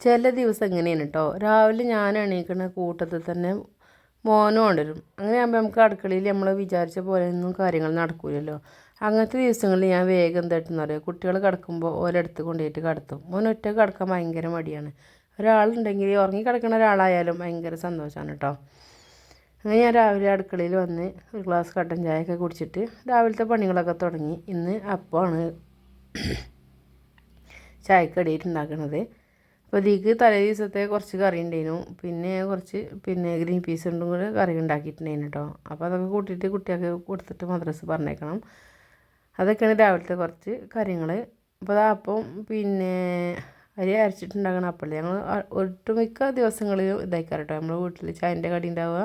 ചില ദിവസം എങ്ങനെയാണ് കേട്ടോ രാവിലെ ഞാൻ എണീക്കുന്ന കൂട്ടത്തിൽ തന്നെ മോനും കൊണ്ടുവരും അങ്ങനെ ആകുമ്പോൾ നമുക്ക് അടുക്കളയിൽ നമ്മൾ വിചാരിച്ച പോലെ ഒന്നും കാര്യങ്ങൾ നടക്കൂലല്ലോ. അങ്ങനത്തെ ദിവസങ്ങളിൽ ഞാൻ വേഗം എന്തായിട്ടെന്ന് പറയുക കുട്ടികൾ കിടക്കുമ്പോൾ ഒരിടത്ത് കൊണ്ടുപോയിട്ട് കിടത്തും. മോൻ ഒറ്റ കിടക്കാൻ ഭയങ്കര മടിയാണ്. ഒരാളുണ്ടെങ്കിൽ ഉറങ്ങി കിടക്കുന്ന ഒരാളായാലും ഭയങ്കര സന്തോഷമാണ് കേട്ടോ അങ്ങനെ ഞാൻ രാവിലെ അടുക്കളയിൽ വന്ന് ഒരു ഗ്ലാസ് കട്ടൻ ചായയൊക്കെ കുടിച്ചിട്ട് രാവിലത്തെ പണികളൊക്കെ തുടങ്ങി. ഇന്ന് അപ്പമാണ് ചായക്കടിയിട്ട് ഉണ്ടാക്കുന്നത് അപ്പോൾ ഇതിക്ക് തലേ ദിവസത്തെ കുറച്ച് കറി ഉണ്ടായിരുന്നു പിന്നെ കുറച്ച് പിന്നെ ഗ്രീൻ പീസ് ഉണ്ടും കൂടെ കറി ഉണ്ടാക്കിയിട്ടുണ്ടായിരുന്നു കേട്ടോ അപ്പോൾ അതൊക്കെ കൂട്ടിയിട്ട് കുട്ടികൾക്ക് കൊടുത്തിട്ട് മദ്രസ് പറഞ്ഞേക്കണം. അതൊക്കെയാണ് രാവിലത്തെ കുറച്ച് കാര്യങ്ങൾ അപ്പോൾ അത് അപ്പം പിന്നെ അരി അരച്ചിട്ടുണ്ടാക്കണം അപ്പം ഞങ്ങൾ ഒട്ടുമിക്ക ദിവസങ്ങളിലും ഇതായിക്കാറ് കേട്ടോ നമ്മൾ വീട്ടിൽ ചായന്റെ കടി ഉണ്ടാവുക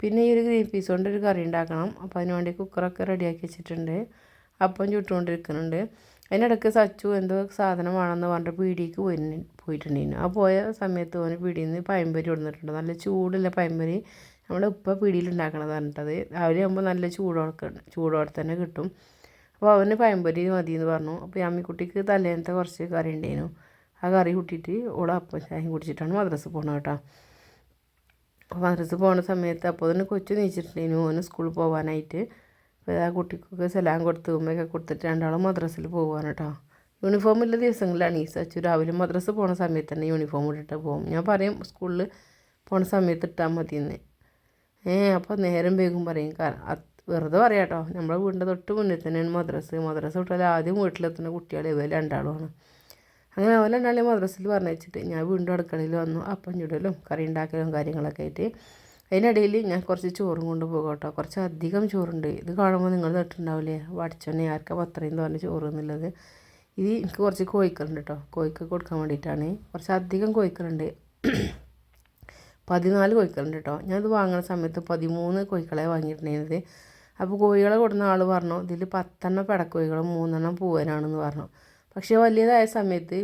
പിന്നെ ഈ ഒരു ഗ്രീൻ പീസ് കൊണ്ട് ഒരു കറി ഉണ്ടാക്കണം. അപ്പോൾ അതിന് വേണ്ടി കുക്കറൊക്കെ റെഡിയാക്കി വെച്ചിട്ടുണ്ട്. അപ്പം ചുട്ടുകൊണ്ടിരിക്കുന്നുണ്ട്. അതിനിടയ്ക്ക് സച്ചു എന്തോ സാധനം വേണമെന്ന് പറഞ്ഞിട്ട് പീടിക്ക് പോയി പോയിട്ടുണ്ടായിരുന്നു ആ പോയ സമയത്ത് ഓന് പീടിയിൽ നിന്ന് പയമ്പരി കൊടുത്തിട്ടുണ്ട് നല്ല ചൂടുള്ള പയമ്പരി നമ്മൾ ഉപ്പ പീടിയിൽ ഉണ്ടാക്കണത് പറഞ്ഞിട്ടത് രാവിലെ ആകുമ്പോൾ നല്ല ചൂടോടെ ചൂടോടെ തന്നെ കിട്ടും. അപ്പോൾ അവന് പയമ്പരി മതി എന്ന് പറഞ്ഞു അപ്പോൾ അമ്മിക്കുട്ടിക്ക് തലേന്നത്തെ കുറച്ച് കറി ഉണ്ടായിരുന്നു ആ കറി കൂട്ടിയിട്ട് ഓളെ അപ്പം ചായം കുടിച്ചിട്ടാണ് മദ്രസ് പോകണം കേട്ടോ. അപ്പോൾ മദ്രസ് പോകുന്ന സമയത്ത് അപ്പോൾ തന്നെ കൊച്ചു നീച്ചിട്ടുണ്ടായിരുന്നു ഓന് സ്കൂളിൽ പോകാനായിട്ട് അപ്പോൾ ആ കുട്ടിക്കൊക്കെ സലാം കൊടുത്ത് ഉമ്മയൊക്കെ കൊടുത്തിട്ട് രണ്ടാളും മദ്രസ്സിൽ പോകാൻ കേട്ടോ യൂണിഫോം ഇല്ല ദിവസങ്ങളിലാണ്. ഈ സച്ചു രാവിലെ മദ്രസ പോണ സമയത്ത് തന്നെ യൂണിഫോം ഇട്ടിട്ട് പോകും. ഞാൻ പറയും സ്കൂളിൽ പോണ സമയത്ത് ഇട്ടാൽ മതി എന്ന് ഏ അപ്പോൾ നേരം വേഗം പറയും. വെറുതെ പറയാം കേട്ടോ നമ്മുടെ വീടിന്റെ തൊട്ട് മുന്നിൽ തന്നെയാണ് മദ്രസ്. മദ്രസ വിട്ടാൽ ആദ്യം വീട്ടിലെത്തുന്ന കുട്ടികൾ ഇവർ രണ്ടാളുമാണ്. അങ്ങനെ അവൻ രണ്ടാളെ മദ്രസ്സിൽ പറഞ്ഞു വെച്ചിട്ട് ഞാൻ വീണ്ടും അടുക്കളയിൽ വന്നു. അപ്പം ചുടലും കറി ഉണ്ടാക്കലും കാര്യങ്ങളൊക്കെ ആയിട്ട് അതിനിടയിൽ ഞാൻ കുറച്ച് ചോറും കൊണ്ട് പോകും കേട്ടോ. കുറച്ച് അധികം ചോറുണ്ട്. ഇത് കാണുമ്പോൾ നിങ്ങൾ നെട്ടുണ്ടാവില്ലേ വടിച്ചോന്നെ ആർക്കാ പത്രയും തോന്നെ ചോറ് എന്നുള്ളത് ഇത് എനിക്ക് കുറച്ച് കോഴിക്കലുണ്ട് കേട്ടോ. കോഴിക്ക് കൊടുക്കാൻ വേണ്ടിയിട്ടാണ്. കുറച്ച് അധികം കോഴിക്കലുണ്ട് പതിനാല് കോഴിക്കളുണ്ട് കേട്ടോ. ഞാനത് വാങ്ങുന്ന സമയത്ത് പതിമൂന്ന് കോഴിക്കളെ വാങ്ങിയിട്ടുണ്ടായിരുന്നത്. അപ്പോൾ കോഴികളെ കൊടുക്കുന്ന ആൾ പറഞ്ഞു ഇതിൽ പത്തെണ്ണം പെടക്കോഴികളും മൂന്നെണ്ണം പൂവനാണെന്ന് പറഞ്ഞു. പക്ഷേ വലിയതായ സമയത്ത്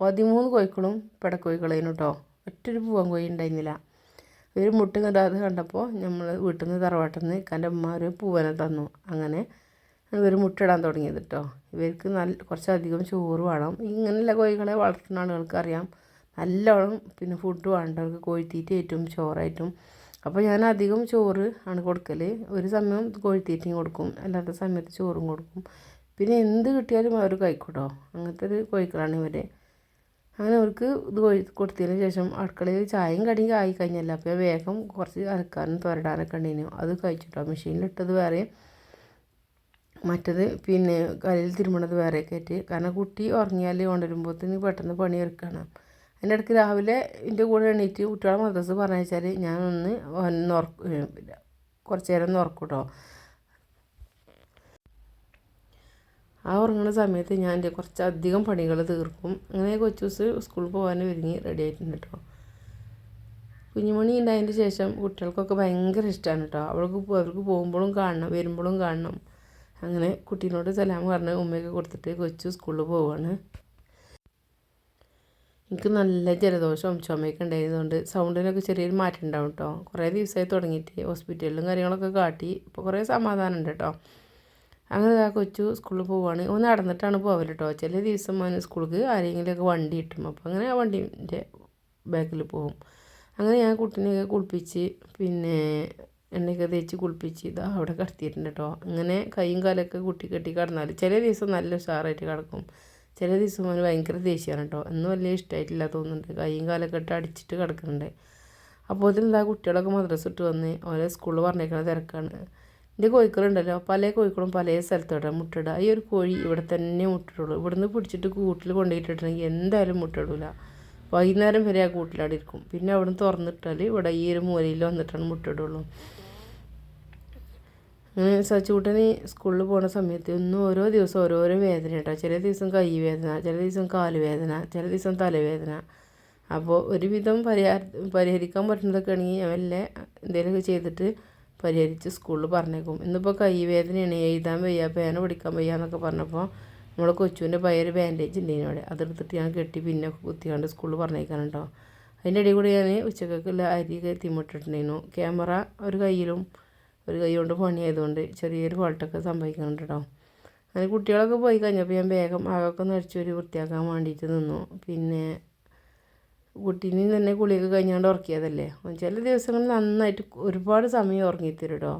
പതിമൂന്ന് കോഴിക്കളും പിടക്കോഴികളേനു കേട്ടോ. ഒറ്റൊരു പൂവൻ കോഴി ഉണ്ടായിരുന്നില്ല. ഇവർ മുട്ട കിട്ടാതെ കണ്ടപ്പോൾ നമ്മൾ വീട്ടിൽ നിന്ന് തറവാട്ടിൽ നിന്ന് ഇക്കാന്റെ അമ്മ ഒരു പൂവനെ തന്നു. അങ്ങനെ ഇവർ മുട്ടയിടാൻ തുടങ്ങിയത് കേട്ടോ ഇവർക്ക് നല്ല കുറച്ചധികം ചോറ് വേണം. ഇങ്ങനെയുള്ള കോഴികളെ വളർത്തുന്ന ആളുകൾക്ക് അറിയാം നല്ലോണം പിന്നെ ഫുഡ് വേണ്ടവർക്ക് ഏറ്റവും ചോറായിട്ടും. അപ്പോൾ ഞാൻ അധികം ചോറ് ആണ് കൊടുക്കൽ ഒരു സമയം കോഴിത്തീറ്റയും കൊടുക്കും. അല്ലാത്ത സമയത്ത് ചോറും കൊടുക്കും. പിന്നെ എന്ത് കിട്ടിയാലും അവർ കഴിക്കൂട്ടോ. അങ്ങനത്തെ ഒരു കോഴിക്കളാണ് ഇവർ അങ്ങനെ അവർക്ക് ഇത് കൊടുത്തതിന് ശേഷം അടുക്കളയിൽ ചായയും കടിയും ആയി കഴിഞ്ഞല്ല. അപ്പോൾ വേഗം കുറച്ച് അരക്കാനും തുരടാനൊക്കെ ഉണ്ടായിരുന്നു അത് കഴിച്ചിട്ടോ? മെഷീനിലിട്ടത് വേറെ മറ്റത് പിന്നെ കലയിൽ തിരുമണത് വേറെ കയറ്റി കാരണം കുട്ടി ഉറങ്ങിയാൽ കൊണ്ടുവരുമ്പോഴത്തേന് പെട്ടെന്ന് പണി എടുക്കണം അതിന്റെ ഇടയ്ക്ക് രാവിലെ എന്റെ കൂടെ എണീറ്റ് കുട്ടികളെ മദ്രസ് പറഞ്ഞാൽ ഞാൻ ഒന്ന് ഒന്ന് കുറച്ച് നേരം ഒന്ന് ഉറക്കും ആ ഉറങ്ങുന്ന സമയത്ത് ഞാൻ എന്റെ കുറച്ചധികം പണികൾ തീർക്കും. അങ്ങനെ കൊച്ചു ദിവസം സ്കൂളിൽ പോകാൻ ഒരുങ്ങി റെഡി ആയിട്ടുണ്ട് കേട്ടോ കുഞ്ഞുമണി ഉണ്ടായതിന്റെ ശേഷം കുട്ടികൾക്കൊക്കെ ഭയങ്കര ഇഷ്ടമാണ് കേട്ടോ അവൾക്ക് അവർക്ക് പോകുമ്പോഴും കാണണം വരുമ്പോഴും കാണണം. അങ്ങനെ കുട്ടീനോട് സലാം പറഞ്ഞ് ഉമ്മയൊക്കെ കൊടുത്തിട്ട് കൊച്ചു സ്കൂളിൽ പോവാണ്. എനിക്ക് നല്ല ജലദോഷവും ചുമയൊക്കെ ഉണ്ടായതുകൊണ്ട് സൗണ്ടിനൊക്കെ ചെറിയൊരു മാറ്റം ഉണ്ടാവും കേട്ടോ കുറേ ദിവസമായി തുടങ്ങിയിട്ട് ഹോസ്പിറ്റലിലും കാര്യങ്ങളൊക്കെ കാട്ടി ഇപ്പോൾ കുറേ സമാധാനം ഉണ്ട് കേട്ടോ അങ്ങനെ ആ കൊച്ചു സ്കൂളിൽ പോവുകയാണ് ഒന്ന് നടന്നിട്ടാണ് പോവൽ കേട്ടോ ചില ദിവസം അവന് സ്കൂൾക്ക് ആരെങ്കിലുമൊക്കെ വണ്ടി കിട്ടും. അപ്പോൾ അങ്ങനെ ആ വണ്ടീന്റെ ബാക്കിൽ പോകും അങ്ങനെ ഞാൻ കുട്ടീനെയൊക്കെ കുളിപ്പിച്ച് പിന്നെ എണ്ണയൊക്കെ തേച്ച് കുളിപ്പിച്ച് ഇതാ അവിടെ കിടത്തിയിട്ടുണ്ട് കേട്ടോ അങ്ങനെ കൈയും കാലൊക്കെ കുട്ടി കെട്ടി കിടന്നാൽ ചില ദിവസം നല്ല ഉഷാറായിട്ട് കിടക്കും. ചില ദിവസം അവന് ഭയങ്കര ദേഷ്യമാണ് കേട്ടോ ഒന്നും വലിയ ഇഷ്ടമായിട്ടില്ല തോന്നുന്നുണ്ട്. കൈയും കാലൊക്കെ ഇട്ട് അടിച്ചിട്ട് കിടക്കുന്നുണ്ട്. അപ്പോൾ അതിലെന്താ കുട്ടികളൊക്കെ മദ്രസ ഇട്ട് വന്ന് ഓരോ സ്കൂളിൽ പറഞ്ഞേക്കണ തിരക്കാണ്. എന്റെ കോഴിക്കളുണ്ടല്ലോ. പല കോഴിക്കളും പല സ്ഥലത്തോടെ മുട്ടയിടുക ഈ ഒരു കോഴി ഇവിടെ തന്നെ മുട്ടിട്ടുള്ളൂ ഇവിടുന്ന് പിടിച്ചിട്ട് കൂട്ടിൽ കൊണ്ടുപോയിട്ടിട്ടുണ്ടെങ്കിൽ എന്തായാലും മുട്ടയിടില്ല വൈകുന്നേരം വരെ ആ കൂട്ടിലവിടെ ഇരിക്കും. പിന്നെ അവിടെ നിന്ന് തുറന്നിട്ടാൽ ഇവിടെ ഈ ഒരു മൂലയിൽ വന്നിട്ടാണ് മുട്ടയിടുള്ളൂ അങ്ങനെ സച്ചൂട്ടന് സ്കൂളിൽ പോകുന്ന സമയത്ത് ഒന്നും ഓരോ ദിവസം ഓരോരോ വേദന കേട്ടോ ചില ദിവസം കൈ വേദന ചില ദിവസം കാൽ വേദന ചില ദിവസം തലവേദന. അപ്പോൾ ഒരുവിധം പരിഹാര പരിഹരിക്കാൻ പറ്റുന്നതൊക്കെ ആണെങ്കിൽ ഞാൻ എന്തെങ്കിലുമൊക്കെ ചെയ്തിട്ട് പരിഹരിച്ച് സ്കൂളിൽ പറഞ്ഞേക്കും. ഇന്നിപ്പോൾ കൈ വേദനയാണ് എഴുതാൻ വയ്യ പേന പിടിക്കാൻ വയ്യ എന്നൊക്കെ പറഞ്ഞപ്പോൾ നമ്മൾ കൊച്ചുവിന്റെ പയർ ബാൻഡേജ് ഉണ്ട് അവിടെ. അതെടുത്തിട്ട് ഞാൻ കെട്ടി പിന്നെ കുത്തിയാണ്ട് സ്കൂളിൽ പറഞ്ഞേക്കാൻ കേട്ടോ അതിന്റെ ഇടയിൽ കൂടി ഞാൻ ഉച്ചക്കൊക്കെയുള്ള അരി തിമിട്ടിട്ടുണ്ടായിരുന്നു ക്യാമറ ഒരു കയ്യിലും ഒരു കൈ കൊണ്ട് പണിയായതുകൊണ്ട് ചെറിയൊരു ഫോൾട്ടൊക്കെ സംഭവിക്കുന്നുണ്ട് കേട്ടോ അങ്ങനെ കുട്ടികളൊക്കെ പോയി കഴിഞ്ഞപ്പോൾ ഞാൻ വേഗം ആകൊക്കെ നടിച്ചൊരു വൃത്തിയാക്കാൻ വേണ്ടിയിട്ട് നിന്നു. പിന്നെ കുട്ടീനെയും തന്നെ കുളിയൊക്കെ കഴിഞ്ഞാണ്ട് ഉറക്കിയതല്ലേ? ചില ദിവസങ്ങളിൽ നന്നായിട്ട് ഒരുപാട് സമയം ഉറങ്ങിത്തരും കേട്ടോ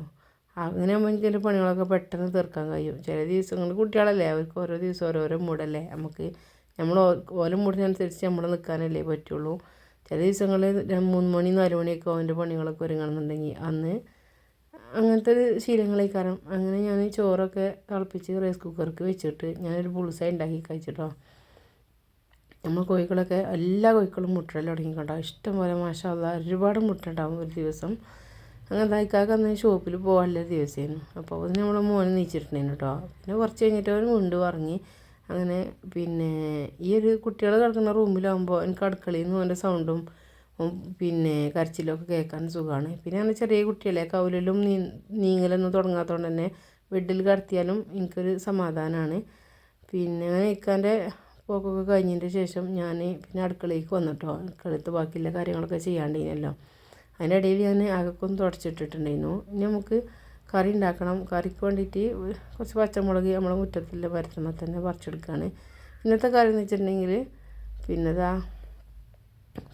അങ്ങനെ എനിക്ക് എന്റെ പണികളൊക്കെ പെട്ടെന്ന് തീർക്കാൻ കഴിയും. ചില ദിവസങ്ങളിൽ കുട്ടികളല്ലേ അവർക്ക് ഓരോ ദിവസം ഓരോരോ മൂടല്ലേ. നമുക്ക് നമ്മൾ ഓരോ മൂടിനനുസരിച്ച് നമ്മൾ നിൽക്കാനല്ലേ പറ്റുള്ളൂ. ചില ദിവസങ്ങളിൽ മൂന്ന് മണി നാല് മണിയൊക്കെ അവന്റെ പണികളൊക്കെ ഒരുങ്ങണമെന്നുണ്ടെങ്കിൽ. അന്ന് അങ്ങനത്തെ ഒരു ശീലങ്ങളായി കാരണം അങ്ങനെ ഞാൻ ചോറൊക്കെ തിളപ്പിച്ച് റൈസ് കുക്കർക്ക് വെച്ചിട്ട് ഞാനൊരു പുളിസായി ഉണ്ടാക്കി കഴിച്ചിട്ടോ. നമ്മൾ കോഴികളൊക്കെ എല്ലാ കോഴികളും മുട്ടയിൽ തുടങ്ങിക്കൊണ്ടോ ഇഷ്ടംപോലെ മാഷാല്ല ഒരുപാട് മുട്ട ഉണ്ടാവും ഒരു ദിവസം. അങ്ങനെ തൈക്കാക്ക് അന്ന് ഷോപ്പിൽ പോകാനുള്ള ദിവസമായിരുന്നു. അപ്പോൾ അത് നമ്മളെ മോനെ നീച്ചിട്ടുണ്ടായിരുന്നു കേട്ടോ. പിന്നെ കുറച്ച് കഴിഞ്ഞിട്ട് അവൻ മുണ്ട് പറഞ്ഞ് അങ്ങനെ പിന്നെ ഈ ഒരു കുട്ടികൾ കിടക്കുന്ന റൂമിലാകുമ്പോൾ എനിക്ക് അടുക്കളയിൽ നിന്ന് അവന്റെ സൗണ്ടും പിന്നെ കരച്ചിലൊക്കെ കേൾക്കാൻ സുഖമാണ്. പിന്നെ അങ്ങനെ ചെറിയ കുട്ടികളെ കൗലിലും നീ നീങ്ങലൊന്നും തുടങ്ങാത്തതുകൊണ്ട് തന്നെ ബെഡിൽ കിടത്തിയാലും എനിക്കൊരു സമാധാനമാണ് പിന്നെ അങ്ങനെ ഇക്കാന്റെ പോക്കൊക്കെ കഴിഞ്ഞതിന്റെ ശേഷം ഞാൻ പിന്നെ അടുക്കളയിലേക്ക് വന്നിട്ടോ. അടുക്കളത്ത് ബാക്കിയുള്ള കാര്യങ്ങളൊക്കെ ചെയ്യാണ്ടിനല്ലോ അതിനിടയിൽ ഞാൻ അകക്കൊന്ന് തുടച്ചിട്ടിട്ടുണ്ടായിരുന്നു. ഇനി നമുക്ക് കറി ഉണ്ടാക്കണം. കറിക്ക് വേണ്ടിയിട്ട് കുറച്ച് പച്ചമുളക് നമ്മളെ മുറ്റത്തിലെ പരത്തുമ്പോൾ തന്നെ പറിച്ചെടുക്കുകയാണ് ഇന്നത്തെ കറി എന്ന് വെച്ചിട്ടുണ്ടെങ്കിൽ പിന്നെ ഇതാ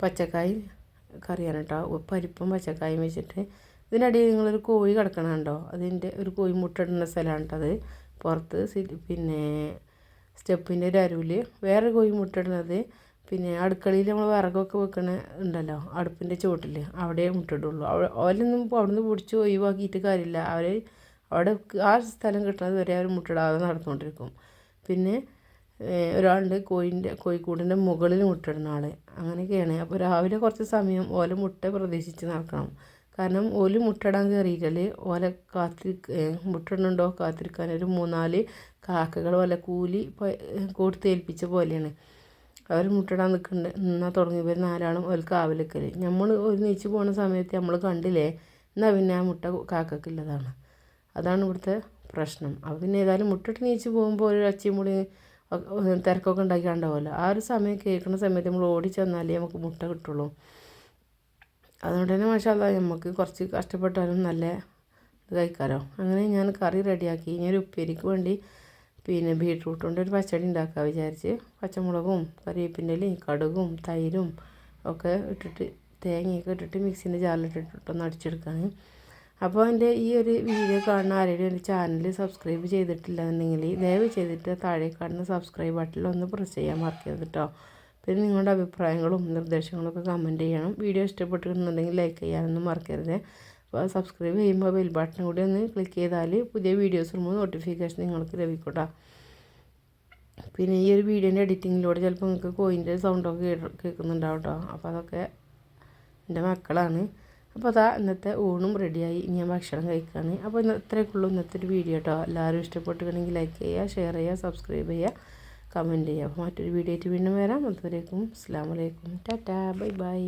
പച്ചക്കായ് കറിയാണ് കേട്ടോ. പരിപ്പും പച്ചക്കായും വെച്ചിട്ട് ഇതിനിടയിൽ നിങ്ങളൊരു കോഴി കിടക്കണുണ്ടോ അതിന്റെ ഒരു കോഴി മുട്ട ഇടുന്ന സ്ഥലമാണ് കേട്ടോ അത്. പുറത്ത് പിന്നെ സ്റ്റെപ്പിന്റെ ഒരു അരുവിൽ വേറെ കോഴി മുട്ടിടുന്നത്. പിന്നെ അടുക്കളയിൽ നമ്മൾ വിറകൊക്കെ വെക്കണ ഉണ്ടല്ലോ അടുപ്പിന്റെ ചുവട്ടിൽ അവിടെ മുട്ടിടുള്ളൂ. അവരൊന്നും അവിടുന്ന് പിടിച്ച് ഒഴിവാക്കിയിട്ട് കാര്യമില്ല. അവർ അവിടെ ആ സ്ഥലം കിട്ടുന്നത് വരെ അവർ മുട്ടിടാതെ നടന്നുകൊണ്ടിരിക്കും പിന്നെ ഒരാളുണ്ട് കോഴിന്റെ കോഴിക്കൂടിന്റെ മുകളിൽ മുട്ടിടുന്ന ആൾ അങ്ങനെയൊക്കെയാണ്. അപ്പോൾ രാവിലെ കുറച്ച് സമയം ഓല മുട്ട പ്രതീക്ഷിച്ച് നടക്കണം. കാരണം ഓൽ മുട്ടയിടാൻ കയറിയിട്ടാൽ ഓല കാത്തി മുട്ടണുണ്ടോ കാത്തിരിക്കാൻ? ഒരു മൂന്നാൽ കാക്കകൾ വല്ല കൂലി കൊടുത്തേൽപ്പിച്ച പോലെയാണ്. അവർ മുട്ടയിടാൻ നിൽക്കുന്നുണ്ട് എന്നാൽ തുടങ്ങിയവർ നാലാളും ഒരു കാവലിക്കൽ നമ്മൾ ഒരു നീച്ച് പോകുന്ന സമയത്ത് നമ്മൾ കണ്ടില്ലേ എന്നാൽ പിന്നെ ആ മുട്ട കാക്കക്കില്ലതാണ് അതാണ് ഇവിടുത്തെ പ്രശ്നം. അപ്പം പിന്നെ ഏതായാലും മുട്ടിട്ട് നീച്ച് പോകുമ്പോൾ ഒരു അച്ചിയും മുടി തിരക്കൊക്കെ ഉണ്ടാക്കിയാണ്ടാവുമല്ലോ ആ ഒരു സമയം കേൾക്കുന്ന സമയത്ത് നമ്മൾ ഓടി ചെന്നാലേ നമുക്ക് മുട്ട കിട്ടുള്ളൂ. അതുകൊണ്ട് തന്നെ മാഷാല്ല നമുക്ക് കുറച്ച് കഷ്ടപ്പെട്ടാലും നല്ല ഇത് കഴിക്കാമല്ലോ അങ്ങനെ ഞാൻ കറി റെഡിയാക്കി. ഇനി ഒരു ഉപ്പേരിക്ക് വേണ്ടി പിന്നെ ബീട്രൂട്ട് കൊണ്ട് ഒരു പച്ചടി ഉണ്ടാക്കുക വിചാരിച്ച്. പച്ചമുളകും കറിവേപ്പിന്റെ ഇലയും കടുകും തൈരും ഒക്കെ ഇട്ടിട്ട് തേങ്ങയൊക്കെ ഇട്ടിട്ട് മിക്സിന്റെ ജാറിലിട്ടിട്ടൊന്ന് അടിച്ചെടുക്കാൻ അപ്പോൾ എന്റെ ഈ ഒരു വീഡിയോ കാണുന്ന ആരെങ്കിലും എന്റെ ചാനൽ സബ്സ്ക്രൈബ് ചെയ്തിട്ടില്ല എന്നുണ്ടെങ്കിൽ ദയവ് ചെയ്തിട്ട് താഴെ കാണുന്ന സബ്സ്ക്രൈബ് ബട്ടണിൽ ഒന്ന് പ്രസ് ചെയ്യാൻ മറക്കരുത് കേട്ടോ പിന്നെ നിങ്ങളുടെ അഭിപ്രായങ്ങളും നിർദ്ദേശങ്ങളും ഒക്കെ കമന്റ് ചെയ്യണം. വീഡിയോ ഇഷ്ടപ്പെട്ടിട്ടുണ്ടെങ്കിൽ ലൈക്ക് ചെയ്യാനൊന്നും മറക്കരുത്. അപ്പോൾ സബ്സ്ക്രൈബ് ചെയ്യുമ്പോൾ ബെൽ ബട്ടൺ കൂടി ഒന്ന് ക്ലിക്ക് ചെയ്താൽ പുതിയ വീഡിയോസ് വരുമ്പോൾ നോട്ടിഫിക്കേഷൻ നിങ്ങൾക്ക് ലഭിക്കട്ടോ. പിന്നെ ഈ ഒരു വീഡിയോന്റെ എഡിറ്റിങ്ങിലൂടെ ചിലപ്പോൾ നിങ്ങൾക്ക് കോയിന്റെ സൗണ്ടൊക്കെ കേൾക്കുന്നുണ്ടാവും കേട്ടോ അപ്പോൾ അതൊക്കെ എന്റെ മക്കളാണ്. അപ്പോൾ അതാ ഇന്നത്തെ ഊണും റെഡിയായി ഞാൻ ഭക്ഷണം കഴിക്കുകയാണ് അപ്പോൾ ഇന്ന് ഇത്രയൊക്കെ ഉള്ളൂ ഇന്നത്തെ ഒരു വീഡിയോ കേട്ടോ എല്ലാവരും ഇഷ്ടപ്പെട്ടുകയാണെങ്കിൽ ലൈക്ക് ചെയ്യുക ഷെയർ ചെയ്യുക സബ്സ്ക്രൈബ് ചെയ്യുക. കമന്റ് ചെയ്യുക മറ്റൊരു വീഡിയോ ആയിട്ട് വീണ്ടും വരാം. അതുവരേക്കും അസ്സാം വലൈക്കും ടാറ്റാ ബൈ ബൈ.